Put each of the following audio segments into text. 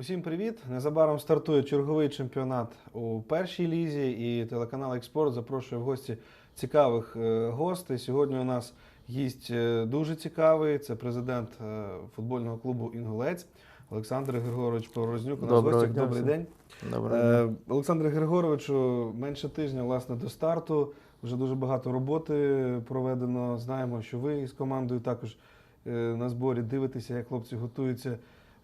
Усім привіт! Незабаром стартує черговий чемпіонат у першій лізі, і телеканал Експорт запрошує в гості цікавих е, гостей. Сьогодні у нас гість е, дуже цікавий. Це президент е, футбольного клубу Інгулець Олександр Григорович Поворознюк. У нас Доброго гостях. дня Добрий день. Добре. Е, Олександре Григоровичу, менше тижня власне до старту. Вже дуже багато роботи проведено. Знаємо, що ви з командою також на зборі дивитеся, як хлопці готуються.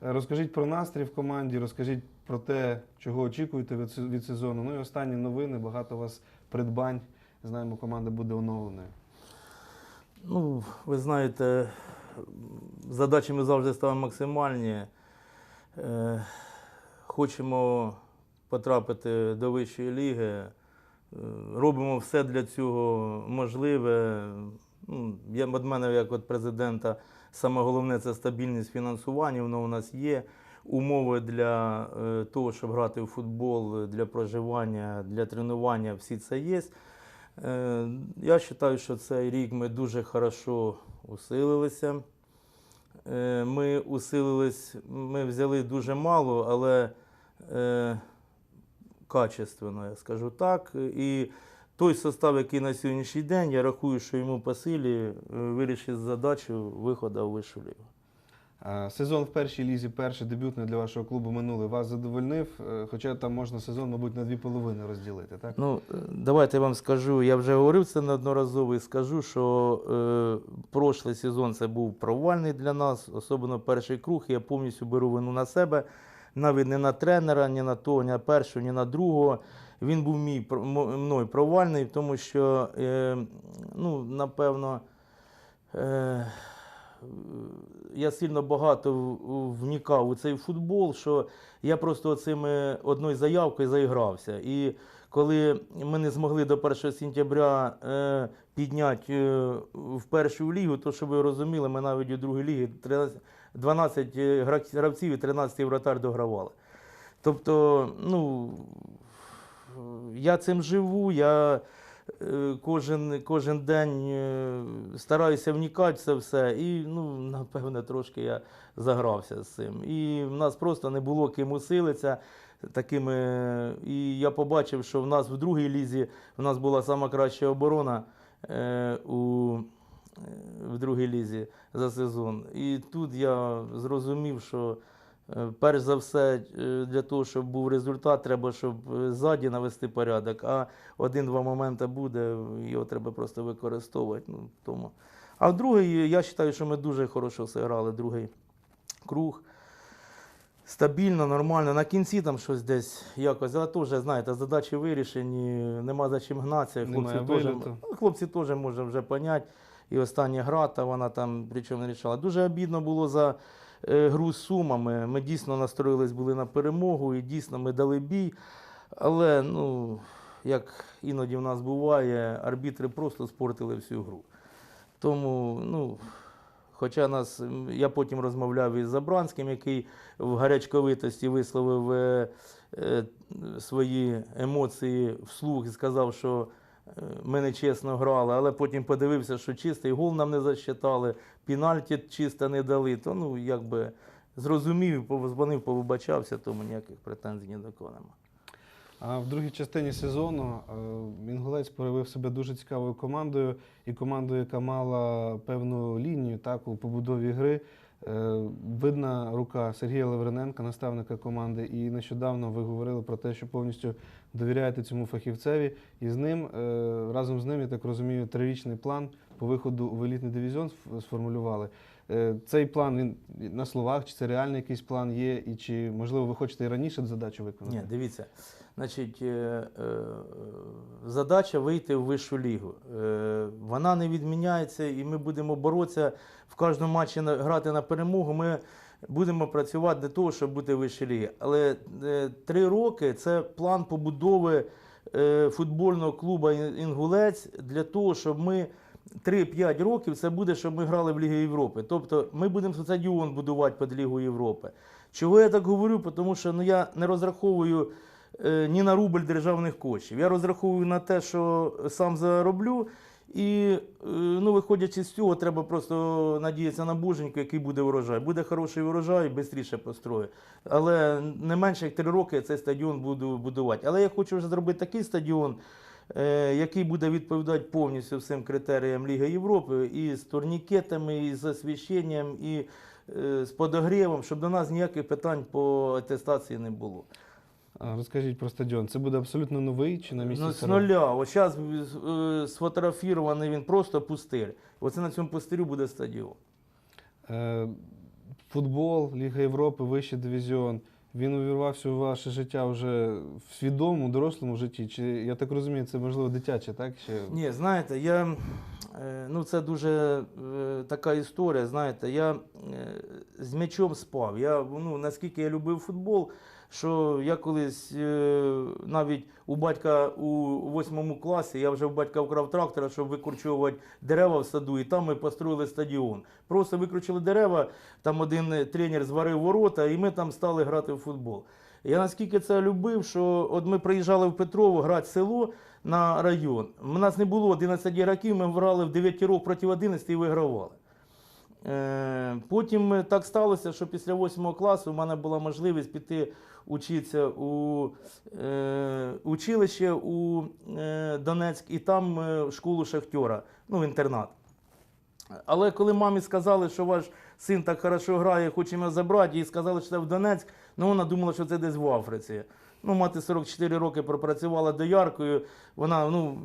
Е, Розкажіть про настрій в команді, розкажіть про те, чого очікуєте від, сезону. Ну і останні новини, багато у вас придбань. Знаємо, команда буде оновленою. Ну, ви знаєте, задачі ми завжди ставимо максимальні. Е, хочемо потрапити до вищої ліги. Е, робимо все для цього можливе. Ну, я, від мене, як від президента, саме головне це стабільність фінансування. Воно у нас є. Умови для е, того, щоб грати в футбол, для проживання, для тренування, всі це є. Е, Я вважаю, що цей рік ми дуже хорошо усилилися. Е, Ми усилились, ми взяли дуже мало, але качественно, я скажу так. І той состав, який на сьогоднішній день, я рахую, що йому по силі е, вирішить задачу виходу в вищу лігу. Е, Сезон в першій лізі, перший дебютний для вашого клубу минулий, вас задовольнив, Е, хоча там можна сезон, мабуть, на дві половини розділити, так? Ну, давайте я вам скажу, я вже говорив це неодноразово і скажу, що е, прошлий сезон це був провальний для нас, особливо перший круг. Я повністю беру вину на себе. Навіть не на тренера, ні на того, ні на першого, ні на другого. Він був мій мною провальний, тому що, е, ну, напевно, е, я сильно багато вникав у цей футбол, що я просто цими одною заявкою заігрався. І коли ми не змогли до 1 сентября е, підняти е, в першу лігу, то щоб ви розуміли, ми навіть у другій лігі 13, 12 гравців і 13 вратар догравали. Тобто, ну, я цим живу, я е, кожен, кожен день е, стараюся вникати це все. І, ну, напевне, трошки я загрався з цим. І в нас просто не було ким усилитися. Такими, і я побачив, що в нас в другій лізі в нас була сама краща оборона е, у, в другій лізі за сезон. І тут я зрозумів, що перш за все, е, для того, щоб був результат, треба, щоб е, ззаді навести порядок, а один-два моменти буде, його треба просто використовувати. Ну, тому. А другий, я вважаю, що ми дуже хорошо зіграли другий круг. Стабільно, нормально. На кінці там щось десь якось, але теж, знаєте, задачі вирішені, нема за чим гнатися. Хлопці теж, хлопці теж може вже поняти. І остання гра, та вона там причому не рішала. Дуже обідно було за е, гру з сумами. Ми дійсно настроїлись були на перемогу і дійсно ми дали бій. Але, ну, як іноді в нас буває, арбітри просто спортили всю гру. Тому, ну, хоча нас, я потім розмовляв із Забранським, який в гарячковитості висловив е, е, свої емоції вслух і сказав, що е, не чесно грали, але потім подивився, що чистий гол нам не засчитали, пенальті чисто не дали. То ну, якби зрозумів, позвонив, повибачався, тому ніяких претензій ні до кого немає. А в другій частині сезону е, Інгулець проявив себе дуже цікавою командою і командою, яка мала певну лінію так, у побудові гри. Е, Видна рука Сергія Лавриненка, наставника команди, і нещодавно ви говорили про те, що повністю довіряєте цьому фахівцеві. І з ним, е, разом з ним, я так розумію, трирічний план по виходу в елітний дивізіон сформулювали. Е, Цей план він на словах, чи це реальний якийсь план є, і чи можливо ви хочете і раніше задачу виконати? Ні, дивіться. Значить, е, е, задача вийти в вищу лігу. Е, Вона не відміняється, і ми будемо боротися в кожному матчі грати на перемогу. Ми будемо працювати для того, щоб бути в вищій лігі. Але три роки це план побудови футбольного клубу Інгулець для того, щоб ми. 3-5 років це буде, щоб ми грали в Лігі Європи. Тобто ми будемо стадіон будувати під Лігу Європи. Чого я так говорю? Тому що ну, я не розраховую ні на рубль державних коштів. Я розраховую на те, що сам зароблю, І е, ну, виходячи з цього, треба просто надіятися на боженьку, який буде урожай. Буде хороший урожай, швидше построю. Але не менше як три роки я цей стадіон буду будувати. Але я хочу вже зробити такий стадіон, е, який буде відповідати повністю всім критеріям Ліги Європи, і з турнікетами, і з освіщенням, і е, з подогрівом, щоб до нас ніяких питань по атестації не було. Розкажіть про стадіон. Це буде абсолютно новий чи на місці? Ну, з нуля. Ось зараз сфотографірований він просто пустир. Оце на цьому пустирю буде стадіон. Е, Футбол, Ліга Європи, вищий дивізіон. Він увірвався у ваше життя вже в свідомому, дорослому житті? Чи я так розумію, це можливо дитяче, так? Ще? Ні, знаєте, я, е, ну це дуже е, така історія. Знаєте, я е, з м'ячом спав. Я, ну, наскільки я любив футбол, що я колись е, навіть у батька у восьмому класі, я вже у батька вкрав трактора, щоб викручувати дерева в саду, і там ми построїли стадіон. Просто викручили дерева, там один тренер зварив ворота, і ми там стали грати в футбол. Я наскільки це любив, що от ми приїжджали в Петрово грати в село на район. У нас не було 11 років, ми грали в 9 років проти 11 і вигравали. Е, Потім е, так сталося, що після 8 класу в мене була можливість піти учитися у е, училище у Донецьк і там в школу шахтера, ну, в інтернат. Але коли мамі сказали, що ваш син так хорошо грає, хочемо забрати, і сказали, що це в Донецьк, ну вона думала, що це десь в Африці. Ну, мати 44 роки пропрацювала дояркою. Вона, ну,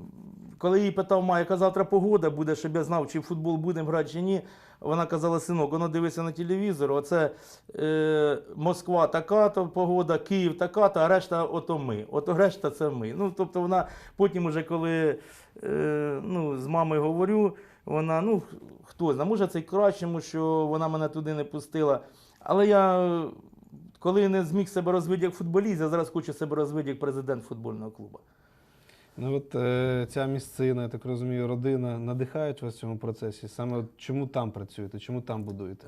коли її питав, ма, яка завтра погода буде, щоб я знав, чи в футбол будемо грати, чи ні. Вона казала, синок, воно дивися на телевізор, оце е, Москва така то погода, Київ така, то, а решта ото ми. Ото решта це ми. Ну, тобто вона потім, уже коли е, ну, з мамою говорю, вона, ну, хто знає, може це й кращому, що вона мене туди не пустила. Але я, коли не зміг себе розвити як футболіст, я зараз хочу себе розвити як президент футбольного клубу. Ну от е, ця місцина, я так розумію, родина надихають вас в цьому процесі. Саме чому там працюєте, чому там будуєте?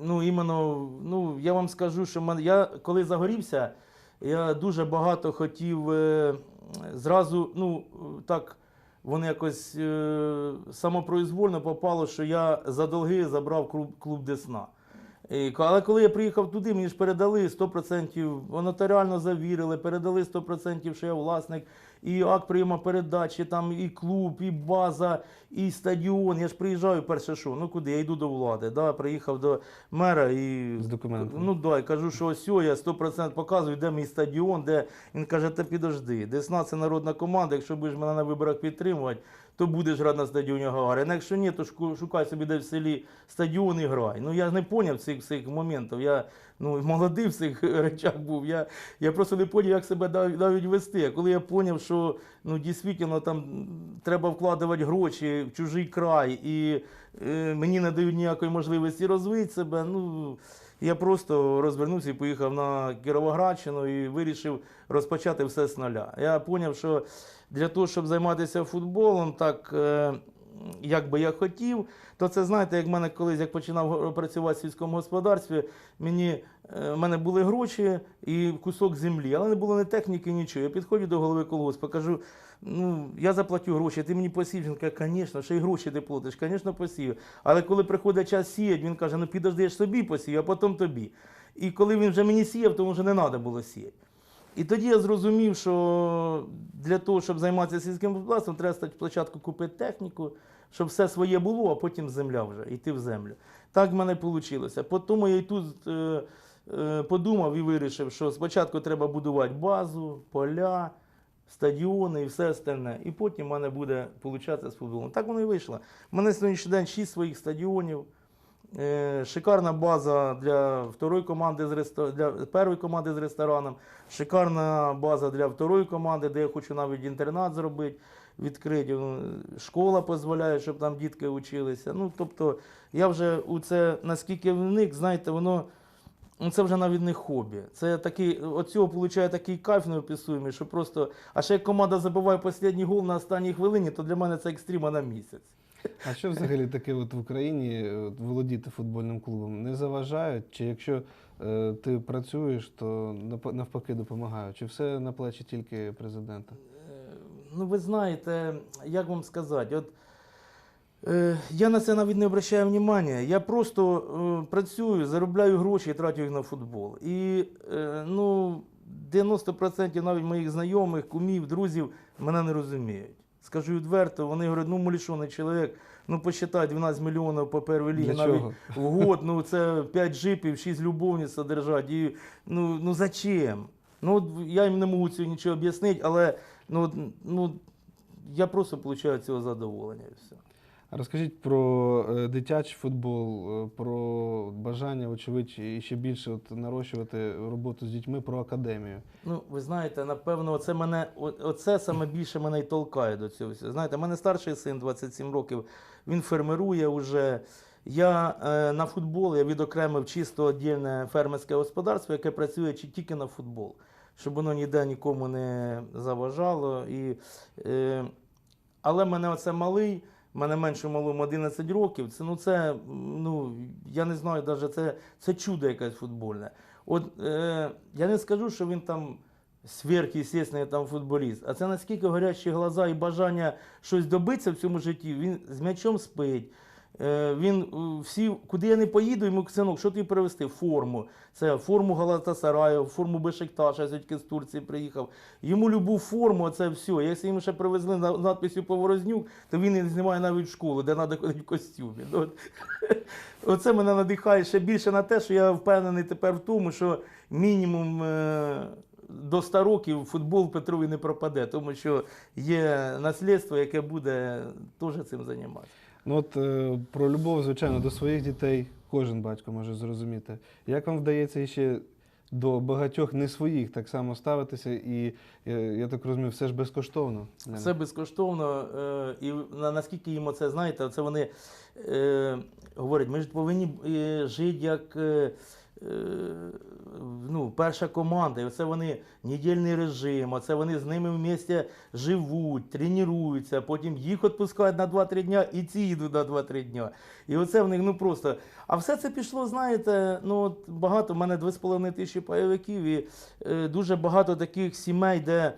ну, іменно, ну, я вам скажу, що мен- я коли загорівся, я дуже багато хотів е, зразу, ну, так, воно якось е, самопроізвольно попало, що я за долги забрав клуб, клуб Десна. Але коли я приїхав туди, мені ж передали 100%, нотаріально завірили, передали 100%, що я власник, і акт прийому передачі, там і клуб, і база, і стадіон. Я ж приїжджаю перше, що, ну куди? Я йду до влади. Да, приїхав до мера і З документами. Ну да, і кажу, що ось я 100% показую, де мій стадіон, де він каже, та підожди. Десна це народна команда. Якщо будеш мене на виборах підтримувати, то будеш грати на стадіоні Гагарина. Якщо ні, то шукай собі де в селі стадіон і грай. Ну я не поняв цих всіх моментів. Я ну, молодий в цих речах був. Я, я просто не поняв, як себе нав- навіть вести. А коли я поняв, що ну, дійсно там треба вкладати гроші в чужий край, і е, мені не дають ніякої можливості розвити себе. Ну, я просто розвернувся і поїхав на Кіровоградщину і вирішив розпочати все з нуля. Я зрозумів, що для того, щоб займатися футболом, так е, як би я хотів, то це знаєте, як мене колись як починав працювати в сільському господарстві, мені в мене були гроші і кусок землі, але не було ні техніки, нічого. Я підходжу до голови колгоспу, кажу, ну я заплатю гроші, ти мені посів. Він каже, звісно, ще й гроші ти платиш, звісно, посів. Але коли приходить час сіяти, він каже, ну підожди, я ж собі посію, а потім тобі. І коли він вже мені сіяв, то вже не треба було сіяти. І тоді я зрозумів, що для того, щоб займатися сільським господарством, треба спочатку купити техніку, щоб все своє було, а потім земля вже, йти в землю. Так в мене вийшло. Потім я і тут е, е, подумав і вирішив, що спочатку треба будувати базу, поля, стадіони і все остальне. І потім в мене буде получатися з футболом. Так воно і вийшло. У мене сьогоднішній день 6 своїх стадіонів. Е, Шикарна база для второї команди з ресто... для першої команди з рестораном, шикарна база для второї команди, де я хочу навіть інтернат зробити, відкрити. Ну, Школа дозволяє, щоб там дітки вчилися. Ну, тобто, я вже у це наскільки вник, знаєте, воно ну, це вже навіть не хобі. Це такий, от цього виходить такий кайф неописуємий, що просто. А ще як команда забиває останній гол на останній хвилині, то для мене це екстрима на місяць. А що взагалі таке от в Україні от, володіти футбольним клубом? Не заважають? Чи якщо е, ти працюєш, то навпаки допомагають? Чи все на плечі тільки президента? Е, ну ви знаєте, як вам сказати, от. Е, Я на це навіть не обращаю внимання. Я просто е, працюю, заробляю гроші і трачу їх на футбол. І е, ну, 90% навіть моїх знайомих, кумів, друзів мене не розуміють. Скажу відверто, вони говорять, ну мулішоний чоловік, ну посчитай 12 мільйонів по першій лігі навіть чого? в год, ну це 5 джипів, 6 любовниць содержать. І, ну, ну зачем? Ну, я їм не можу цього нічого об'яснити, але ну, ну, я просто отримую цього задоволення і все. Розкажіть про е, дитячий футбол, е, про бажання, очевидь, і ще більше от, нарощувати роботу з дітьми, про академію. Ну, ви знаєте, напевно, оце мене, оце саме більше мене й толкає до цього. Знаєте, в мене старший син 27 років, він фермерує вже. Я е, на футбол я відокремив чисто віддільне фермерське господарство, яке працює тільки на футбол, щоб воно ніде нікому не заважало. І, е, але мене оце малий, мене менше малому 11 років. Це, ну, це, ну, я не знаю, даже це, це чудо якесь футбольне. От е, я не скажу, що він там сверхъестественний там футболіст, а це наскільки горячі глаза і бажання щось добитися в цьому житті. Він з м'ячом спить. Е, він е, всі, куди я не поїду, йому синок, що тобі привезти? Форму. Це форму Галатасараю, форму Бешикташа, звідки з Турції приїхав. Йому любу форму, це все. Якщо йому ще привезли на надписю Поворознюк, то він не знімає навіть школу, де треба ходити в костюмі. Ну. Оце мене надихає ще більше на те, що я впевнений тепер в тому, що мінімум е, до 100 років футбол Петрові не пропаде, тому що є наслідство, яке буде теж цим займатися. Ну от е, про любов, звичайно, до своїх дітей кожен батько може зрозуміти. Як вам вдається ще до багатьох не своїх так само ставитися, і е, я так розумію, все ж безкоштовно. Все безкоштовно. Е, і на, наскільки їм оце, знаєте, це вони е, говорять, ми ж повинні е, жити як е, ну, перша команда. І оце вони недільний режим, оце вони з ними в місті живуть, тренуються, потім їх відпускають на 2-3 дня, і ці йдуть на 2-3 дня. І оце в них ну просто. А все це пішло, знаєте, ну от багато, в мене 2,5 тисячі пайовиків, і е, дуже багато таких сімей, де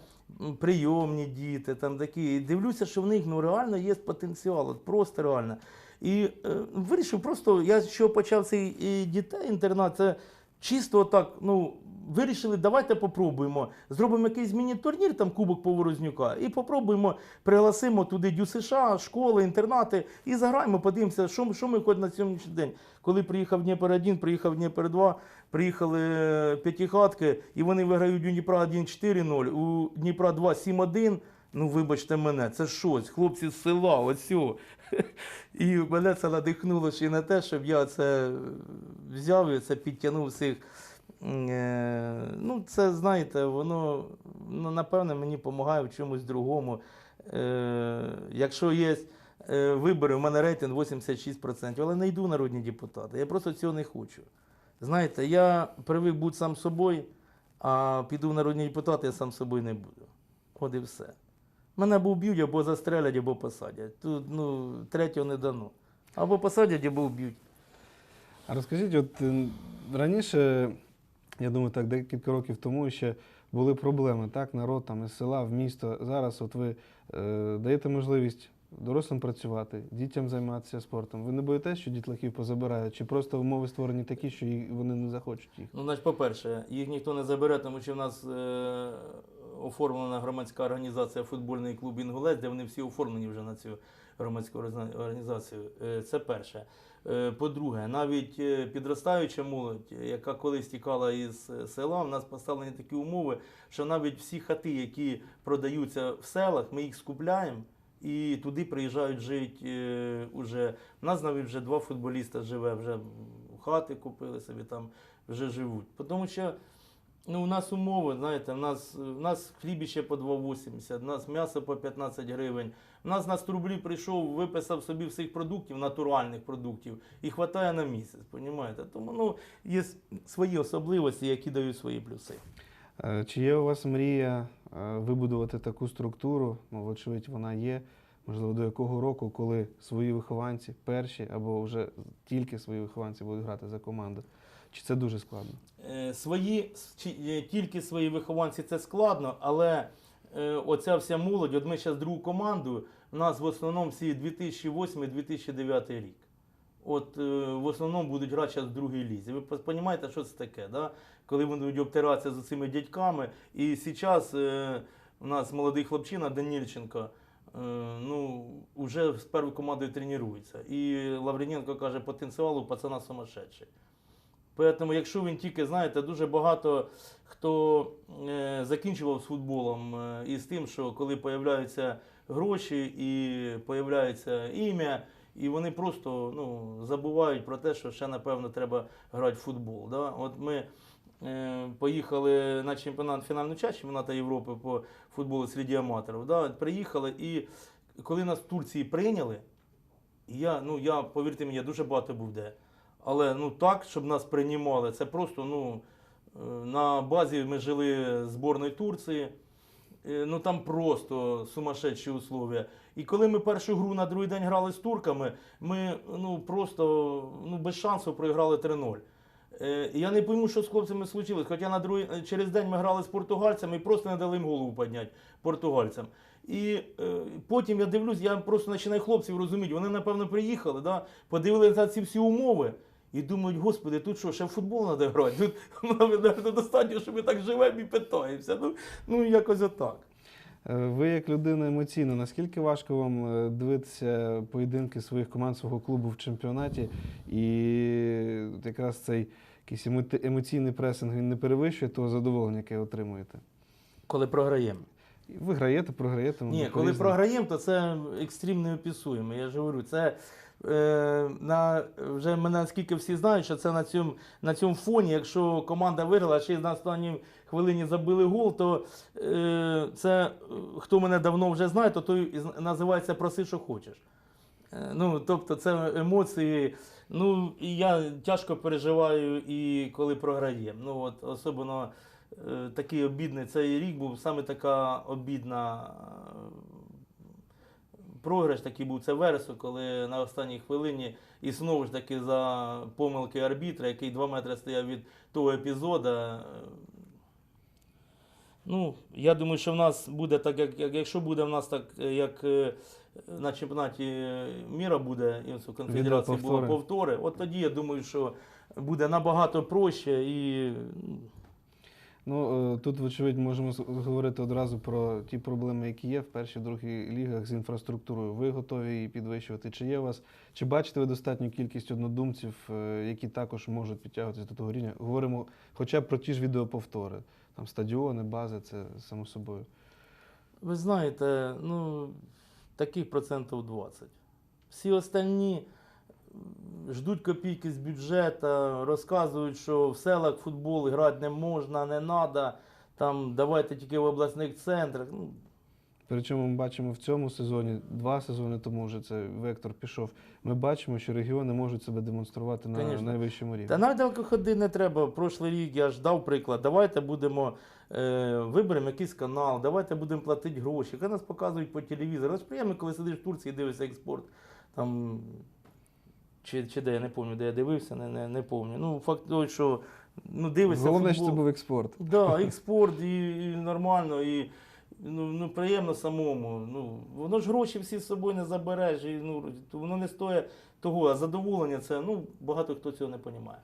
прийомні діти, там такі. І дивлюся, що в них ну, реально є потенціал, от просто реально. І е, вирішив просто, я що почав цей е, дітей інтернат, це чисто так, ну. Вирішили, давайте попробуємо. Зробимо якийсь міні-турнір, там Кубок Поворознюка, і попробуємо, пригласимо туди дю США, школи, інтернати і заграємо, подивимося, що, що ми хоч на сьогоднішній день. Коли приїхав Дніпр 1, приїхав Дніпр 2, приїхали е, п'ятихатки, і вони виграють у Дніпра 1-4-0, у Дніпра 2 7-1. Ну, вибачте мене, це щось, хлопці з села, оцю. І мене це надихнуло ще й на те, щоб я це взяв і це підтягнув всіх. Е, Ну, це, знаєте, воно, ну, напевне, мені допомагає в чомусь другому. Е, Якщо є е, вибори, у мене рейтинг 86%, але не йду народні депутати. Я просто цього не хочу. Знаєте, я привик бути сам собою, а піду в народні депутати, я сам собою не буду. От і все. Мене або вб'ють, або застрелять, або посадять. Тут ну, третього не дано. Або посадять, або вб'ють. А розкажіть, от е, раніше, я думаю, так декілька років тому ще були проблеми, так, народ там із села в місто. Зараз от ви е, даєте можливість дорослим працювати, дітям займатися спортом. Ви не боїтеся, що дітлахів позабирають, чи просто умови створені такі, що їх- вони не захочуть їх? Ну, значить, по-перше, їх ніхто не забере, тому що в нас е, оформлена громадська організація футбольний клуб Інгулець, де вони всі оформлені вже на цю громадську організацію. Е, це перше. Е, по-друге, навіть е, підростаюча молодь, яка колись тікала із села, в нас поставлені такі умови, що навіть всі хати, які продаються в селах, ми їх скупляємо. І туди приїжджають жити е, уже. У нас навіть вже два футболіста живе, вже хати купили собі там, вже живуть. Тому що ну, у нас умови, знаєте, в нас, в нас хлібіще по 2,80, у нас м'ясо по 15 гривень. У нас на 100 рублів прийшов, виписав собі всіх продуктів, натуральних продуктів, і вистачає на місяць, понімаєте? Тому ну, є свої особливості, які дають свої плюси. Е, Чи є у вас мрія е, вибудувати таку структуру? Ну, вочевидь, вона є. Можливо, до якого року, коли свої вихованці перші або вже тільки свої вихованці будуть грати за команду? Чи це дуже складно? Е, Свої, е, тільки свої вихованці це складно, але е, оця вся молодь, от ми зараз другу команду, у нас в основному всі 2008-2009 рік. От в основному будуть грати в другій лізі. Ви розумієте, що це таке? Да? Коли вони будуть обтиратися з цими дядьками. І зараз у нас молодий хлопчина Данільченко. Ну, вже з першою командою тренується. І Лаврененко каже, потенціал у пацана сумасшедший. Тому, якщо він тільки, знаєте, дуже багато хто е, закінчував з футболом е, і з тим, що коли появляються гроші і появляється ім'я, і вони просто ну, забувають про те, що ще, напевно, треба грати в футбол. Да? От ми е, поїхали на чемпіонат фінальну часть чемпіонату Європи по футболу серед аматорів. Да? Приїхали, і коли нас в Турції прийняли, я, ну, я, повірте мені, я дуже багато був де. Але ну так, щоб нас приймали, це просто ну, е, на базі ми жили зборної Турції. Е, Ну там просто сумасшедші условия. І коли ми першу гру на другий день грали з турками, ми ну просто ну, без шансу проіграли 3-0. Е, Я не пойму, що з хлопцями случилось. Хоча на другий, через день ми грали з португальцями і просто не дали їм голову підняти португальцям. І е, потім я дивлюсь, я просто починаю хлопців розуміти. Вони, напевно, приїхали, да, подивилися ці всі умови. І думають, господи, тут що, ще в футбол треба грати? Тут наверное, достатньо, що ми так живемо і питаємося. Ну, ну якось отак. Е, Ви як людина емоційна, наскільки важко вам е, дивитися поєдинки своїх команд свого клубу в чемпіонаті, і якраз цей якийсь емоційний пресинг він не перевищує того задоволення, яке отримуєте? Коли програємо. Ви граєте, програєте. Ні, коли програємо, то це екстрім неописуємо. Я ж говорю, це на, вже мене наскільки всі знають, що це на цьому, на цьому фоні, якщо команда виграла, ще на останній хвилині забили гол, то е, це е, хто мене давно вже знає, то той називається проси, що хочеш. Е, Ну, тобто це емоції. Ну, і я тяжко переживаю і коли програємо. Ну, от, особливо е, такий обідний цей рік був саме така обідна е, програш такий був це Вересу, коли на останній хвилині і знову ж таки за помилки арбітра, який 2 метри стояв від того епізоду. е, Ну, я думаю, що в нас буде так, як, як якщо буде в нас так, е, як е, на чемпіонаті міра буде і в конфедерації Відеоповтори. повтори, от тоді я думаю, що буде набагато проще і ну, е, тут, вочевидь, можемо говорити одразу про ті проблеми, які є в першій другій лігах з інфраструктурою. Ви готові її підвищувати? Чи є у вас, чи бачите ви достатню кількість однодумців, е, які також можуть підтягуватися до того рівня? Говоримо хоча б про ті ж відеоповтори. Там стадіони, бази, це само собою. Ви знаєте, ну, таких процентів 20. Всі остальні м, ждуть копійки з бюджету, розказують, що в селах футбол грати не можна, не треба, там давайте тільки в обласних центрах. Ну, Причому ми бачимо в цьому сезоні, два сезони тому вже це вектор пішов. Ми бачимо, що регіони можуть себе демонструвати на Конечно. найвищому рівні. Та навіть далеко ходити не треба. Прошлий рік я ж дав приклад. Давайте будемо е, виберемо якийсь канал, давайте будемо платити гроші. Коли нас показують по телевізору. Приємно, коли сидиш в Турції і дивишся експорт. Там, чи, чи де, я не пам'ятаю, де я дивився, не, не, не пам'ятаю. Ну, факт той, що ну, дивишся Головне, що це був експорт. Да, експорт і, і нормально, і ну, ну, приємно самому. Ну, воно ж гроші всі з собою не забереш, і, ну, воно не стоїть того, а задоволення це, ну, багато хто цього не розуміє.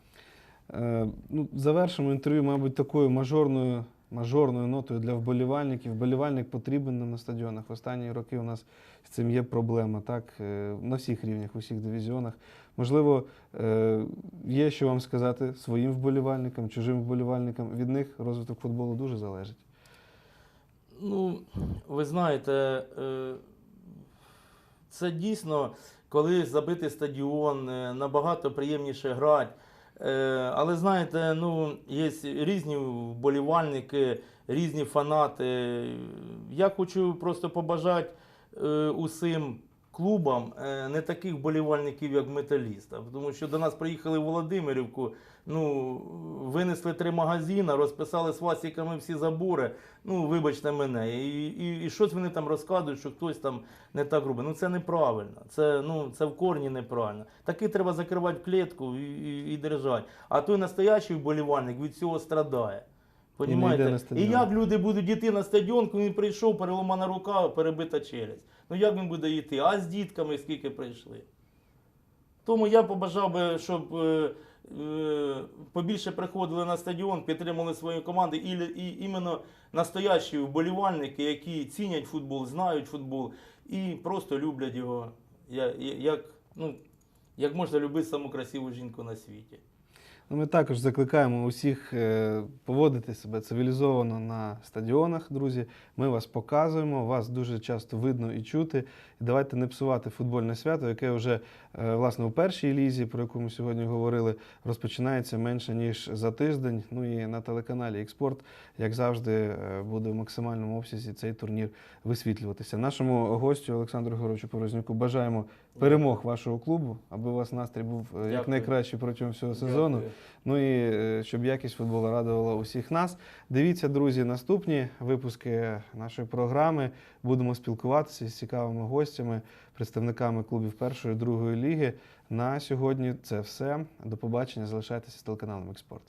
Е, ну, завершимо інтерв'ю, мабуть, такою мажорною, мажорною нотою для вболівальників. Вболівальник потрібен нам на стадіонах. В останні роки у нас з цим є проблема, так? Е, на всіх рівнях, в усіх дивізіонах. Можливо, е, є що вам сказати своїм вболівальникам, чужим вболівальникам. Від них розвиток футболу дуже залежить. Ну, ви знаєте, е, це дійсно, коли забитий стадіон, е, набагато приємніше грати. Але знаєте, ну, є різні вболівальники, різні фанати. Я хочу просто побажати усім клубам е, не таких вболівальників, як металіста. Тому що до нас приїхали в Володимирівку, ну, винесли три магазини, розписали свастиками всі забори. Ну, вибачте мене. І, і, і щось вони там розказують, що хтось там не так робить. Ну це неправильно. Це, ну, це в корні неправильно. Таки треба закривати клітку і, і, і держати. А той настоящий вболівальник від цього страдає. Понімаєте? І, як люди будуть йти на стадіон, коли він прийшов, переломана рука, перебита челюсть. Ну як він буде йти? А з дітками скільки прийшли? Тому я побажав би, щоб е, е, побільше приходили на стадіон, підтримали свої команди, і, і іменно настоящі вболівальники, які цінять футбол, знають футбол і просто люблять його, я- я- як, ну, як можна любити саму красиву жінку на світі. Ну, Ми також закликаємо усіх е, поводити себе цивілізовано на стадіонах, друзі. Ми вас показуємо, вас дуже часто видно і чути. І давайте не псувати футбольне свято, яке вже е, власне у першій лізі, про яку ми сьогодні говорили, розпочинається менше ніж за тиждень. Ну і на телеканалі Експорт, як завжди, е, буде в максимальному обсязі цей турнір висвітлюватися. Нашому гостю Олександру Григоровичу Порознюку бажаємо перемог вашого клубу, аби у вас настрій був е, як Дякую. найкращий протягом всього сезону. Дякую. Ну і е, щоб якість футболу радувала усіх нас. Дивіться, друзі, наступні випуски нашої програми. Будемо спілкуватися з цікавими гостями, представниками клубів першої другої ліги. На сьогодні це все. До побачення. Залишайтеся з телеканалом Експорт.